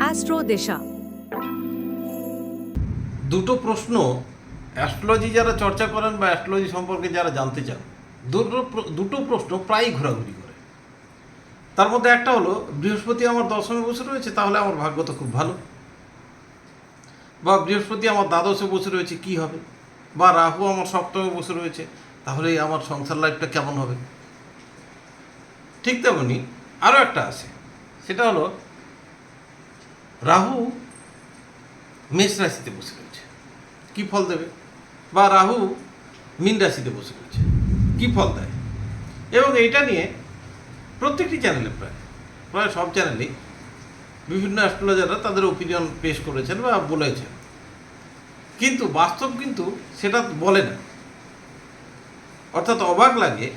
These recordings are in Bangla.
অ্যাস্ট্রো দিশা। দুটো প্রশ্ন অ্যাস্ট্রোলজি যারা চর্চা করেন বা অ্যাস্ট্রোলজি সম্পর্কে যারা জানতে চান, দুটো দুটো প্রশ্ন প্রায়ই ঘোরাঘুরি করে। তার মধ্যে একটা হলো, বৃহস্পতি আমার দশমে বসে রয়েছে, তাহলে আমার ভাগ্য তো খুব ভালো। বা বৃহস্পতি আমার দ্বাদশে বসে রয়েছে, কি হবে? বা রাহু আমার সপ্তমে বসে রয়েছে, তাহলে আমার সংসার লাইফটা কেমন হবে? ঠিক তেমনি আরও একটা আছে। সেটা হলো, রাহু মেষ রাশিতে বসে রয়েছে। কি ফল দেবে? বা রাহু মীন রাশিতে বসে রয়েছে। কি ফল দেয়? এবং এইটা নিয়ে প্রত্যেকটি চ্যানেলে প্রায় প্রায় সব চ্যানেলেই বিভিন্ন অ্যাস্ট্রোলজাররা তাদের ওপিনিয়ন পেশ করেছেন বা বলেছেন। কিন্তু বাস্তব কিন্তু সেটা বলে না। অর্থাৎ অবাক লাগে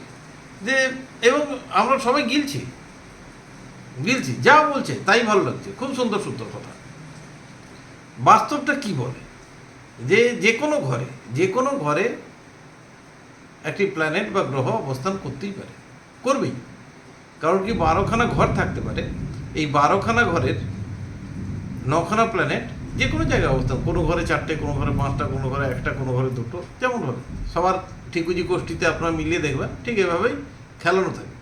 যে, এবং আমরা সবাই গিলছি। গিলছি যা বলছে তাই ভালো লাগছে। খুব সুন্দর সুন্দর কথা। বাস্তবটা কি বলে? যে যে কোনো ঘরে, যে কোনো ঘরে একটি প্ল্যানেট বা গ্রহ অবস্থান করতেই পারে। করবেই। কারণ কি বারোখানা ঘর থাকতে পারে। এই বারোখানা ঘরের নখানা প্ল্যানেট যে কোনো জায়গায় অবস্থান। কোনো ঘরে চারটে, কোনো ঘরে পাঁচটা, কোনো ঘরে একটা, কোনো ঘরে দুটো, যেমন হবে সবার ঠিকুজি গোষ্ঠীতে আপনারা মিলিয়ে দেখবেন, ঠিক এভাবেই খেলানো থাকে।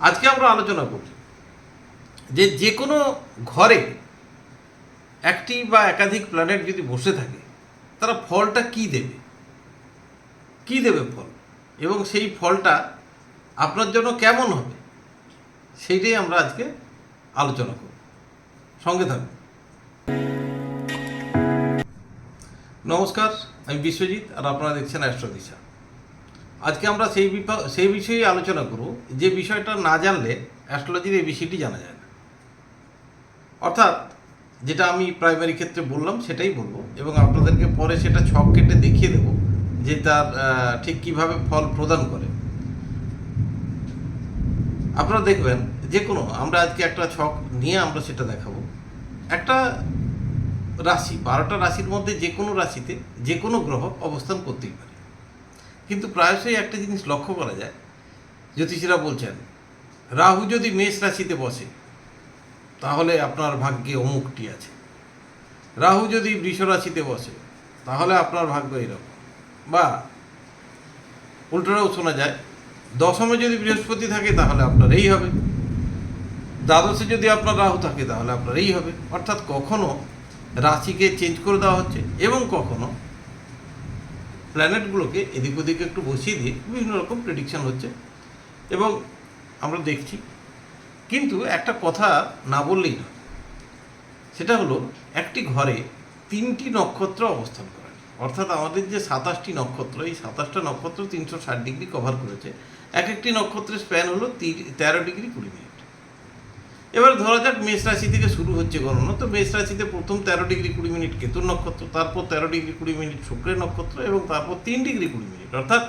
আজকে আমরা আলোচনা করছি। যে যে কোনো ঘরে একটি বা একাধিক প্ল্যানেট যদি বসে থাকে, তারা ফলটা কি দেবে? কি দেবে ফল? এবং সেই ফলটা আপনার জন্য কেমন হবে? সেইটাই আমরা আজকে আলোচনা করব। সঙ্গে থাকুন। নমস্কার, আমি বিশ্বজিৎ আর আপনারা দেখছেন অ্যাস্ট্রোদিশা আজকে আমরা সেই সেই বিষয়ে আলোচনা করব। যে বিষয়টা না জানলে অ্যাস্ট্রোলজির এই বিষয়টি জানা যায় অর্থাৎ যেটা আমি প্রাইমারি ক্ষেত্রে বললাম, সেটাই বলব। এবং আপনাদেরকে পরে সেটা ছক কেটে দেখিয়ে দেবো যে তার ঠিক কীভাবে ফল প্রদান করে। আপনারা দেখবেন যে কোনো আমরা আজকে একটা ছক নিয়ে আমরা সেটা দেখাবো। একটা রাশি, বারোটা রাশির মধ্যে যে কোনো রাশিতে যে কোনো গ্রহ অবস্থান করতেই পারে। কিন্তু প্রায়শই একটা জিনিস লক্ষ্য করা যায়। জ্যোতিষীরা বলছেন, রাহু যদি মেষ রাশিতে বসে তাহলে আপনার ভাগ্যে অমুকটি আছে। রাহু যদি বৃষ রাশিতে বসে, তাহলে আপনার ভাগ্য এরকম। বা, উল্টোটাও শোনা যায়, দশমে যদি বৃহস্পতি থাকে, তাহলে আপনার এই হবে। দ্বাদশে যদি আপনার রাহু থাকে, তাহলে আপনার এই হবে। অর্থাৎ কখনো রাশিকে চেঞ্জ করে দেওয়া হচ্ছে এবং কখনো প্ল্যানেটগুলোকে এদিক ওদিক একটু বসিয়ে দিয়ে বিভিন্ন রকম প্রেডিকশন হচ্ছে। এবং আমরা দেখছি কিন্তু একটা কথা না বললেই না। সেটা হলো, একটি ঘরে তিনটি নক্ষত্র অবস্থান করে অর্থাৎ আমাদের যে সাতাশটি নক্ষত্র, এই সাতাশটা নক্ষত্র তিনশো ষাট ডিগ্রি কভার করেছে। এক একটি নক্ষত্রের স্প্যান হলো তেরো ডিগ্রি কুড়ি মিনিট। এবার ধরা যাক, মেষ রাশি থেকে শুরু হচ্ছে গণনা। তো মেষ রাশিতে প্রথম তেরো ডিগ্রি কুড়ি মিনিট কেতুর নক্ষত্র, তারপর তেরো ডিগ্রি কুড়ি মিনিট শুক্রের নক্ষত্র এবং তারপর তিন ডিগ্রি কুড়ি মিনিট। অর্থাৎ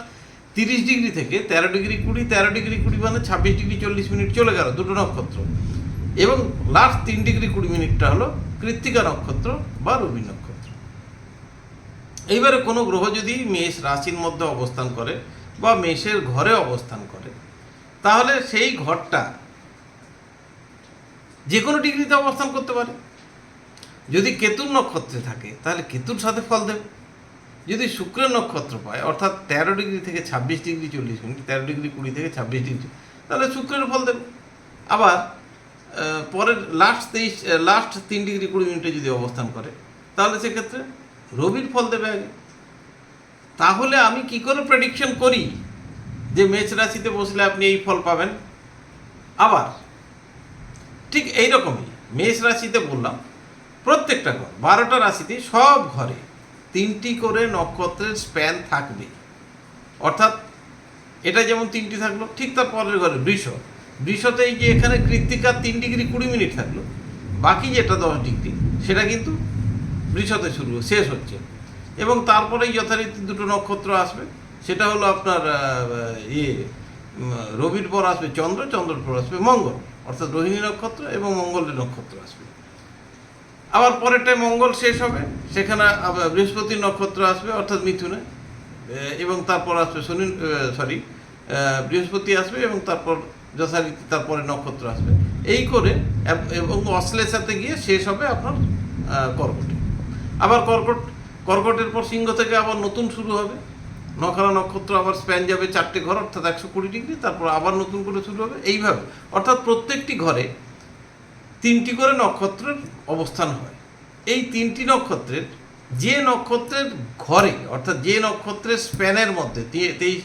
তিরিশ ডিগ্রি থেকে তেরো ডিগ্রি কুড়ি, তেরো ডিগ্রি কুড়ি মানে ছাব্বিশ ডিগ্রি চল্লিশ মিনিট চলে গেল দুটো নক্ষত্র। এবং লাস্ট তিন ডিগ্রি কুড়ি মিনিটটা হলো কৃত্তিকা নক্ষত্র বা রবি নক্ষত্র। এইবারে কোনো গ্রহ যদি মেষ রাশির মধ্যে অবস্থান করে বা মেষের ঘরে অবস্থান করে, তাহলে সেই ঘরটা যে কোনো ডিগ্রিতে অবস্থান করতে পারে। যদি কেতুর নক্ষত্রে থাকে, তাহলে কেতুর সাথে ফল দেবে। যদি শুক্র নক্ষত্র পায়, অর্থাৎ তেরো ডিগ্রি থেকে ছাব্বিশ ডিগ্রি চল্লিশ মিনিট, তেরো ডিগ্রি কুড়ি থেকে ছাব্বিশ ডিগ্রি, তাহলে শুক্রের ফল দেবে। আবার পরের লাস্ট তেইশ লাস্ট তিন ডিগ্রি কুড়ি মিনিটে যদি অবস্থান করে, তাহলে সেক্ষেত্রে রবির ফল দেবে আগে। তাহলে আমি কি করে প্রেডিকশন করি যে মেষ রাশিতে বসলে আপনি এই ফল পাবেন? আবার, ঠিক এই রকমই মেষ রাশিতে বললাম, প্রত্যেকটা ঘর, বারোটা রাশিতে সব ঘরে তিনটি করে নক্ষত্রের স্প্যান থাকবে। অর্থাৎ এটা যেমন তিনটি থাকল, ঠিক তার পরের ঘরে বৃষ। বৃষতে এই যে এখানে কৃত্তিকার তিন ডিগ্রি কুড়ি মিনিট থাকল। বাকি যেটা দশ ডিগ্রি, সেটা কিন্তু বৃষতে শুরু, শেষ হচ্ছে। এবং তারপরেই যথারীতি দুটো নক্ষত্র আসবে। সেটা হলো আপনার ইয়ে রবির পর আসবে চন্দ্র, চন্দ্রের পর আসবে মঙ্গল। অর্থাৎ রোহিণী নক্ষত্র এবং মঙ্গলের নক্ষত্র আসবে। আবার পরেরটায় মঙ্গল শেষ হবে, সেখানে আবার বৃহস্পতির নক্ষত্র আসবে, অর্থাৎ মিথুনে। এবং তারপর আসবে শনি সরি বৃহস্পতি আসবে এবং তারপর যথারীতি তারপরে নক্ষত্র আসবে। এই করে এব- অশ্লেষাতে গিয়ে শেষ হবে আপনার কর্কটে। আবার কর্কট, কর্কটের পর সিংহ থেকে আবার নতুন শুরু হবে। নখারা নক্ষত্র আবার স্প্যান যাবে চারটে ঘর, অর্থাৎ একশো কুড়ি ডিগ্রি, তারপর আবার নতুন করে শুরু হবে। এইভাবে, অর্থাৎ প্রত্যেকটি ঘরে তিনটি করে নক্ষত্রের অবস্থান হয়। এই তিনটি নক্ষত্রের যে নক্ষত্রের ঘরে, অর্থাৎ যে নক্ষত্রের স্প্যানের মধ্যে তেই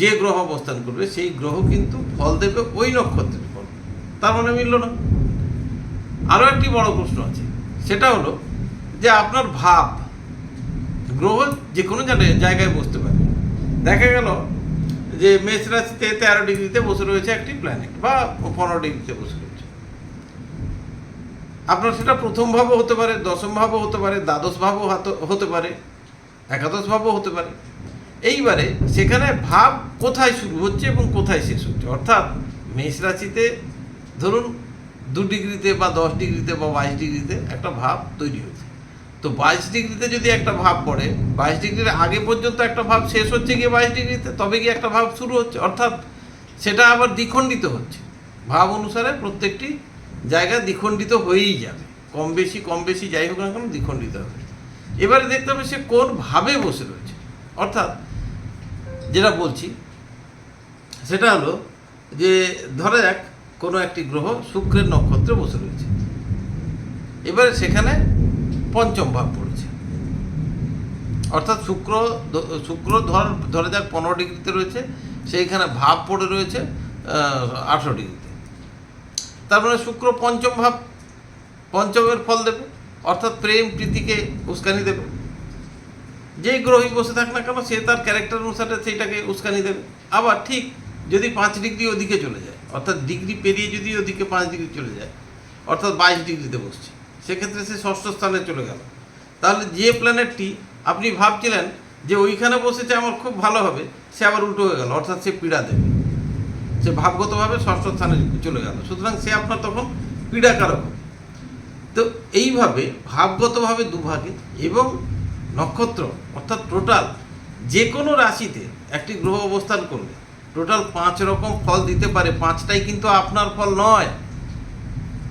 যে গ্রহ অবস্থান করবে, সেই গ্রহ কিন্তু ফল দেবে ওই নক্ষত্রের ফল তার মানে মিলল না। আরও একটি বড় প্রশ্ন আছে। সেটা হলো যে আপনার ভাব, গ্রহ যে কোনো জায়গায় বসতে পারে। দেখা গেল যে মেষ রাশিতে তেরো ডিগ্রিতে বসে রয়েছে একটি প্ল্যানেট বা পনেরো ডিগ্রিতে বসে রয়েছে। আপনার সেটা প্রথম ভাবও হতে পারে, দশম ভাবও হতে পারে, দ্বাদশ ভাবও হাত- পারে, একাদশ ভাবও হতে পারে। এইবারে সেখানে ভাব কোথায় শুরু হচ্ছে এবং কোথায় শেষ হচ্ছে? অর্থাৎ মেষ রাশিতে ধরুন দু ডিগ্রিতে বা দশ ডিগ্রিতে বা বাইশ ডিগ্রিতে একটা ভাব তৈরি হচ্ছে। তো বাইশ ডিগ্রিতে যদি একটা ভাব পড়ে, বাইশ ডিগ্রির আগে পর্যন্ত একটা ভাব শেষ হচ্ছে গিয়ে বাইশ ডিগ্রিতে, তবে গিয়ে একটা ভাব শুরু হচ্ছে। অর্থাৎ সেটা আবার দ্বিখণ্ডিত হচ্ছে। ভাব অনুসারে প্রত্যেকটি জায়গা দ্বিখণ্ডিত হয়েই যাবে। কম বেশি কম বেশি যাই হোক না কেন দ্বিখণ্ডিত হবে। এবারে দেখতে হবে সে কোন ভাবে বসে রয়েছে। অর্থাৎ যেটা বলছি, সেটা হলো যে ধরা যাক কোনো একটি গ্রহ শুক্রের নক্ষত্রে বসে রয়েছে। এবারে সেখানে পঞ্চম ভাব পড়েছে। অর্থাৎ শুক্র শুক্র ধর, ধরা যাক পনেরো ডিগ্রিতে রয়েছে, সেইখানে ভাব পড়ে রয়েছে আঠেরো ডিগ্রিতে। তার মানে শুক্র পঞ্চম ভাব, পঞ্চমের ফল দেবে, অর্থাৎ প্রেম প্রীতিকে উস্কানি দেবে। যেই গ্রহই বসে থাক না কেন, সে তার ক্যারেক্টার অনুসারে সেইটাকে উস্কানি দেবে। আবার ঠিক যদি পাঁচ ডিগ্রি ওদিকে চলে যায়, অর্থাৎ ডিগ্রি পেরিয়ে যদি ওদিকে পাঁচ ডিগ্রি চলে যায়, অর্থাৎ বাইশ ডিগ্রিতে বসছে, সেক্ষেত্রে সে ষষ্ঠ স্থানে চলে গেল। তাহলে যে প্ল্যানেটটি আপনি ভাবছিলেন যে ওইখানে বসেছে আমার খুব ভালো হবে, সে আবার উল্টো হয়ে গেল, অর্থাৎ সে পীড়া দেবে। সে ভাবগতভাবে ষষ্ঠ স্থানে চলে গেল। সুতরাং সে আপনার তখন পীড়াকারক তো এইভাবে ভাবগতভাবে দুভাগে এবং নক্ষত্র, অর্থাৎ টোটাল যে কোনো রাশিতে একটি গ্রহ অবস্থান করলে টোটাল পাঁচ রকম ফল দিতে পারে, পাঁচটাই কিন্তু আপনার ফল নয়।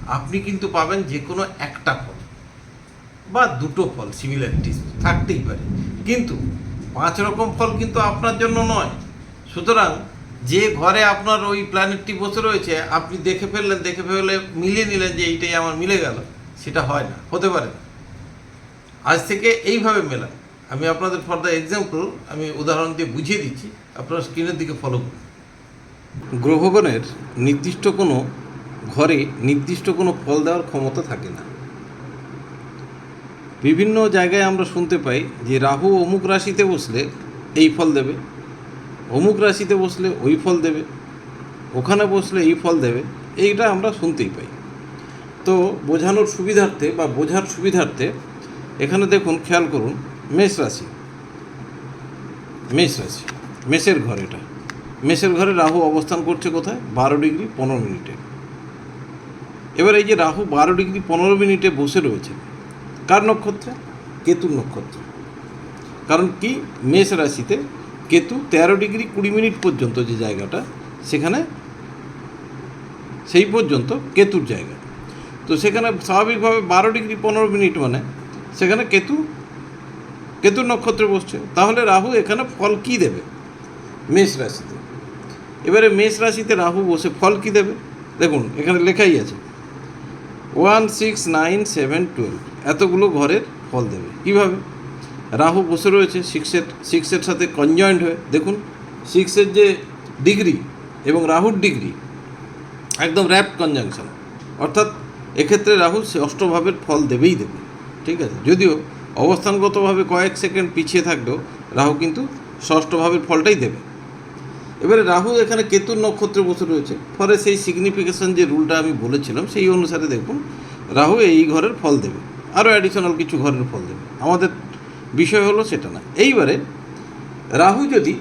আপনি কিন্তু পাবেন যে কোনো একটা ফল বা দুটো ফল সিমিলারিটিস থাকতেই পারে। কিন্তু পাঁচ রকম ফল কিন্তু আপনার জন্য নয়। সুতরাং যে ঘরে আপনার ওই প্ল্যানেটটি বসে রয়েছে, আপনি দেখে ফেললেন, দেখে ফেললে মিলিয়ে নিলেন যে এইটাই আমার মিলে গেল, সেটা হয় না, হতে পারে না। আজ থেকে এইভাবে মেলান। আমি আপনাদের ফর দ্য এক্সাম্পল আমি উদাহরণ দিয়ে বুঝিয়ে দিচ্ছি, আপনারা স্ক্রিনের দিকে ফলো করুন। গ্রহগণের নির্দিষ্ট কোনো ঘরে নির্দিষ্ট কোনো ফল দেওয়ার ক্ষমতা থাকে না। বিভিন্ন জায়গায় আমরা শুনতে পাই যে রাহু অমুক রাশিতে বসলে এই ফল দেবে। অমুক রাশিতে বসলে ওই ফল দেবে, ওখানে বসলে এই ফল দেবে, এইটা আমরা শুনতেই পাই। তো বোঝানোর সুবিধার্থে বা বোঝার সুবিধার্থে এখানে দেখুন, খেয়াল করুন, মেষ রাশি। মেষ রাশি, মেষের ঘর এটা। মেষের ঘরে রাহু অবস্থান করছে কোথায়? বারো ডিগ্রি পনেরো মিনিটে। এবার এই যে রাহু বারো ডিগ্রি পনেরো মিনিটে বসে রয়েছে, কার নক্ষত্রে? কেতুর নক্ষত্র। কারণ কি? মেষ রাশিতে কেতু তেরো ডিগ্রি কুড়ি মিনিট পর্যন্ত যে জায়গাটা, সেখানে সেই পর্যন্ত কেতুর জায়গা। তো সেখানে স্বাভাবিকভাবে বারো ডিগ্রি পনেরো মিনিট মানে সেখানে কেতু, কেতুর নক্ষত্রে বসছে। তাহলে রাহু এখানে ফল কি দেবে? মেষ রাশিতে। এবারে মেষ রাশিতে রাহু বসে ফল কি দেবে? দেখুন, এখানে লেখাই আছে, one six nine seven twelve, এতগুলো ঘরের ফল দেবে। কীভাবে? রাহু বসে রয়েছে, সিক্সের সিক্সের সাথে কনজয়েন্ট হয়ে। দেখুন, সিক্সের যে ডিগ্রি এবং রাহুর ডিগ্রি, একদম র্যাপ কনজাংশন অর্থাৎ এক্ষেত্রে রাহু সে অষ্টভাবের ফল দেবেই দেবে। ঠিক আছে? যদিও অবস্থানগতভাবে কয়েক সেকেন্ড পিছিয়ে থাকলেও রাহু কিন্তু ষষ্ঠভাবের ফলটাই দেবে। এবারে রাহু এখানে কেতুর নক্ষত্রে বসে রয়েছে। ফলে সেই সিগনিফিকেশন যে রুলটা আমি বলেছিলাম, সেই অনুসারে দেখুন, রাহু এই ঘরের ফল দেবে। আরও অ্যাডিশনাল কিছু ঘরের ফল দেবে। আমাদের বিষয় হলো সেটা না। এইবারে রাহু যদি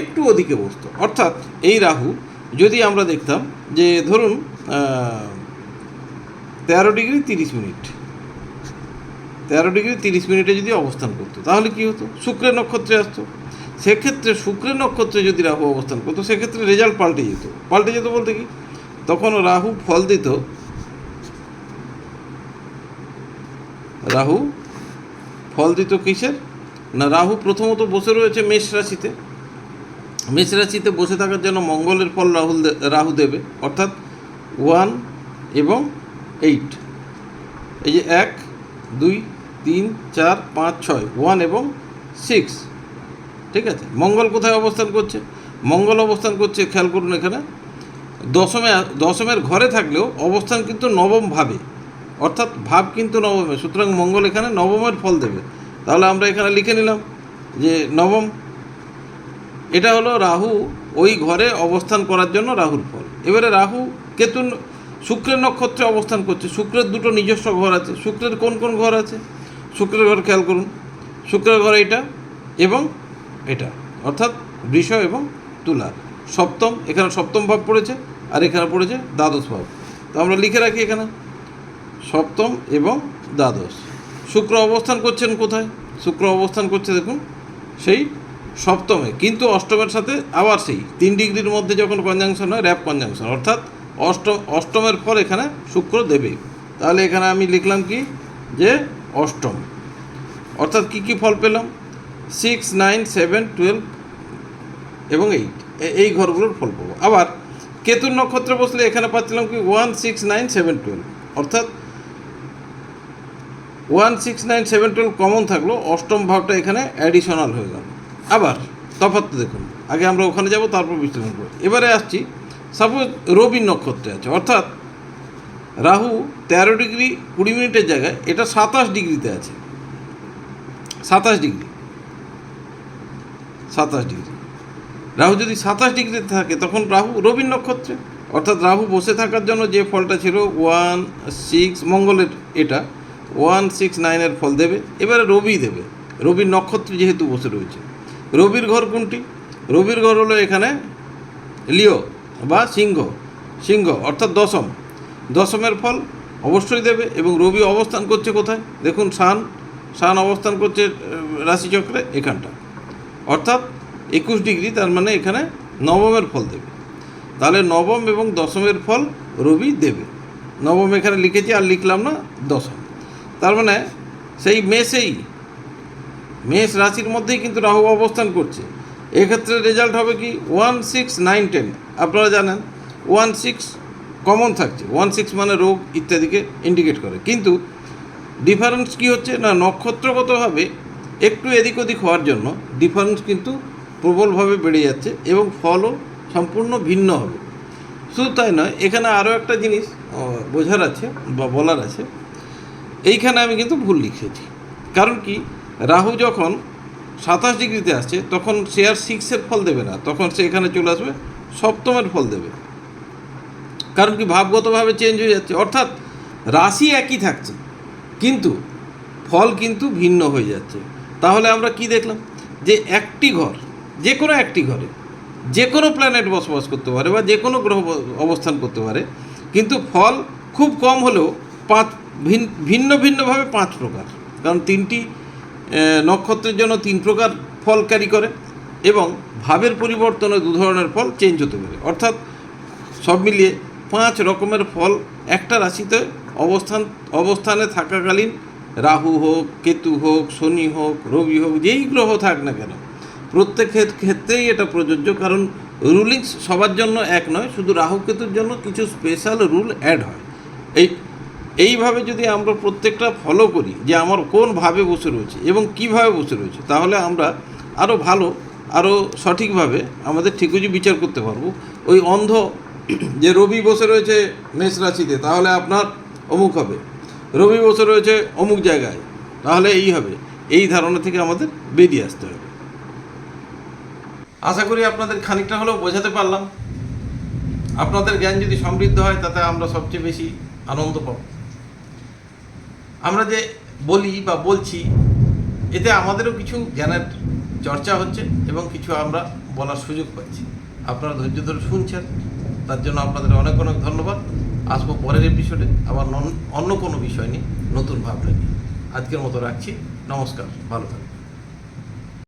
একটু ওদিকে বসতো, অর্থাৎ এই রাহু যদি আমরা দেখতাম যে ধরুন তেরো ডিগ্রি তিরিশ মিনিট, তেরো ডিগ্রি তিরিশ মিনিটে যদি অবস্থান করতো, তাহলে কি হতো? শুক্রের নক্ষত্রে আসতো। সেক্ষেত্রে শুক্রের নক্ষত্রে যদি রাহু অবস্থান করতো, সেক্ষেত্রে রেজাল্ট পাল্টে যেত। পাল্টে যেত বলতে কি? তখন রাহু ফল দিত, রাহু ফল দিত কিসের? না, রাহু প্রথমত বসে রয়েছে মেষ রাশিতে। মেষ রাশিতে বসে থাকার জন্য মঙ্গলের ফল রাহুল রাহু দেবে। অর্থাৎ ওয়ান এবং এইট। এই যে এক, দুই, তিন, চার, পাঁচ, ছয়, ওয়ান এবং সিক্স। ঠিক আছে? মঙ্গল কোথায় অবস্থান করছে? মঙ্গল অবস্থান করছে, খেয়াল করুন এখানে, দশমে, দশমের ঘরে থাকলেও অবস্থান কিন্তু নবম ভাবে। অর্থাৎ ভাব কিন্তু নবমে সুতরাং মঙ্গল এখানে নবমের ফল দেবে। তাহলে আমরা এখানে লিখে নিলাম যে নবম, এটা হলো রাহু ওই ঘরে অবস্থান করার জন্য রাহুর ফল। এবারে রাহু কেতু শুক্রের নক্ষত্রে অবস্থান করছে। শুক্রের দুটো নিজস্ব ঘর আছে। শুক্রের কোন কোন ঘর আছে? শুক্রের ঘর খেয়াল করুন। শুক্রের ঘর এটা এবং এটা, অর্থাৎ বৃষ এবং তুলা। সপ্তম, এখানে সপ্তম ভাব পড়েছে আর এখানে পড়েছে দ্বাদশ ভাব। তো আমরা লিখে রাখি এখানে। সপ্তম এবং দ্বাদশ। শুক্র অবস্থান করছেন কোথায়? শুক্র অবস্থান করছে দেখুন, সেই সপ্তমে। কিন্তু অষ্টমের সাথে আবার সেই তিন ডিগ্রির মধ্যে যখন কনজাংশন হয় র্যাপ কনজাংশন অর্থাৎ অষ্টম অষ্টমের পর এখানে শুক্র দেবে। তাহলে এখানে আমি লিখলাম কি? যে অষ্টম। অর্থাৎ কি কি ফল পেলাম? সিক্স, নাইন, সেভেন, টুয়েলভ এবং এইট। এই ঘরগুলোর ফল পাবো। আবার কেতুর নক্ষত্রে বসলে এখানে পাচ্ছিলাম কি? One, six, nine, seven, twelve. অর্থাৎ one six nine seven twelve common থাকল, অষ্টম ভাবটা এখানে অ্যাডিশনাল হয়ে গেল। আবার তফাৎ দেখুন, আগে আমরা ওখানে যাব, তারপর বিশ্লেষণ করব। এবারে আসছি সাপোজ রবির নক্ষত্রে আছে, অর্থাৎ রাহু তেরো ডিগ্রি কুড়ি মিনিটের জায়গায়, এটা সাতাশ ডিগ্রিতে আছে। সাতাশ ডিগ্রি। সাতাশ ডিগ্রি। রাহু যদি সাতাশ ডিগ্রিতে থাকে, তখন রাহু রবির নক্ষত্রে। অর্থাৎ রাহু বসে থাকার জন্য যে ফলটা ছিল ওয়ান সিক্স মঙ্গলের এটা ওয়ান সিক্স নাইনের ফল দেবে, এবারে রবি দেবে। রবির নক্ষত্র যেহেতু বসে রয়েছে। রবির ঘর কোনটি? রবির ঘর হলো এখানে লিও বা সিংহ সিংহ অর্থাৎ দশম। দশমের ফল অবশ্যই দেবে এবং রবি অবস্থান করছে কোথায়? দেখুন, শান শান অবস্থান করছে রাশিচক্রে এখানটা। অর্থাৎ একুশ ডিগ্রি, তার মানে এখানে নবমের ফল দেবে। তাহলে নবম এবং দশমের ফল রবি দেবে। নবম এখানে লিখেছি, আর লিখলাম না দশম। তার মানে সেই মেষেই, মেষ রাশির মধ্যেই কিন্তু রাহু অবস্থান করছে। এক্ষেত্রে রেজাল্ট হবে কি? ওয়ান সিক্স নাইন টেন আপনারা জানেন ওয়ান সিক্স কমন থাকছে। ওয়ান সিক্স মানে রোগ ইত্যাদিকে ইন্ডিকেট করে। কিন্তু ডিফারেন্স কি হচ্ছে না নক্ষত্রগতভাবে একটু এদিক ওদিক হওয়ার জন্য ডিফারেন্স কিন্তু প্রবলভাবে বেড়ে যাচ্ছে এবং ফলও সম্পূর্ণ ভিন্ন হবে। শুধু তাই নয়, এখানে আরও একটা জিনিস বোঝার আছে বা বলার আছে। এইখানে আমি কিন্তু ভুল লিখেছি। কারণ কি? রাহু যখন সাতাশ ডিগ্রিতে আসছে, তখন সে আর সিক্সের ফল দেবে না। তখন সে এখানে চলে আসবে, সপ্তমের ফল দেবে। কারণ কি? ভাবগতভাবে চেঞ্জ হয়ে যাচ্ছে। অর্থাৎ রাশি একই থাকছে, কিন্তু ফল কিন্তু ভিন্ন হয়ে যাচ্ছে। তাহলে আমরা কি দেখলাম? যে একটি ঘর, যে কোনো একটি ঘরে, যে কোনো প্ল্যানেট বসবাস করতে পারে বা যে কোনো গ্রহ অবস্থান করতে পারে, কিন্তু ফল খুব কম হলেও পাঁচ ভিন্ন ভিন্নভাবে পাঁচ প্রকার। কারণ তিনটি নক্ষত্রের জন্য তিন প্রকার ফল ক্যারি করে এবং ভাবের পরিবর্তনে দু ধরনের ফল চেঞ্জ হতে পারে। অর্থাৎ সব মিলিয়ে পাঁচ রকমের ফল একটা রাশিতে অবস্থান, অবস্থানে থাকাকালীন রাহু হোক, কেতু হোক, শনি হোক, রবি হোক, যেই গ্রহ থাক না কেন, প্রত্যেক ক্ষেত্রেই এটা প্রযোজ্য। কারণ রুলিংস সবার জন্য এক নয়, শুধু রাহু কেতুর জন্য কিছু স্পেশাল রুল অ্যাড হয়। এই এইভাবে যদি আমরা প্রত্যেকটা ফলো করি যে আমার কোন ভাবে বসে রয়েছে এবং কীভাবে বসে রয়েছে, তাহলে আমরা আরও ভালো আরও সঠিকভাবে আমাদের ঠিকুজি বিচার করতে পারব। ওই অন্ধ যে রবি বসে রয়েছে মেষ রাশিতে, তাহলে আপনার অমুক হবে। রবি বসে রয়েছে অমুক জায়গায়, তাহলে এই হবে। এই ধারণা থেকে আমাদের বেরিয়ে আসতে হবে। আশা করি আপনাদের খানিকটা হলেও বোঝাতে পারলাম। আপনাদের জ্ঞান যদি সমৃদ্ধ হয়, তাতে আমরা সবচেয়ে বেশি আনন্দ পাব। আমরা যে বলি বা বলছি, এতে আমাদেরও কিছু জ্ঞানের চর্চা হচ্ছে এবং কিছু আমরা বলার সুযোগ পাচ্ছি। আপনারা ধৈর্য ধরে শুনছেন, তার জন্য আপনাদের অনেক অনেক ধন্যবাদ। আসব পরের এপিসোডে আবার অন্য কোনো বিষয় নিয়ে, নতুন ভাবনা নিয়ে। আজকের মতো রাখছি, নমস্কার, ভালো থাকুন।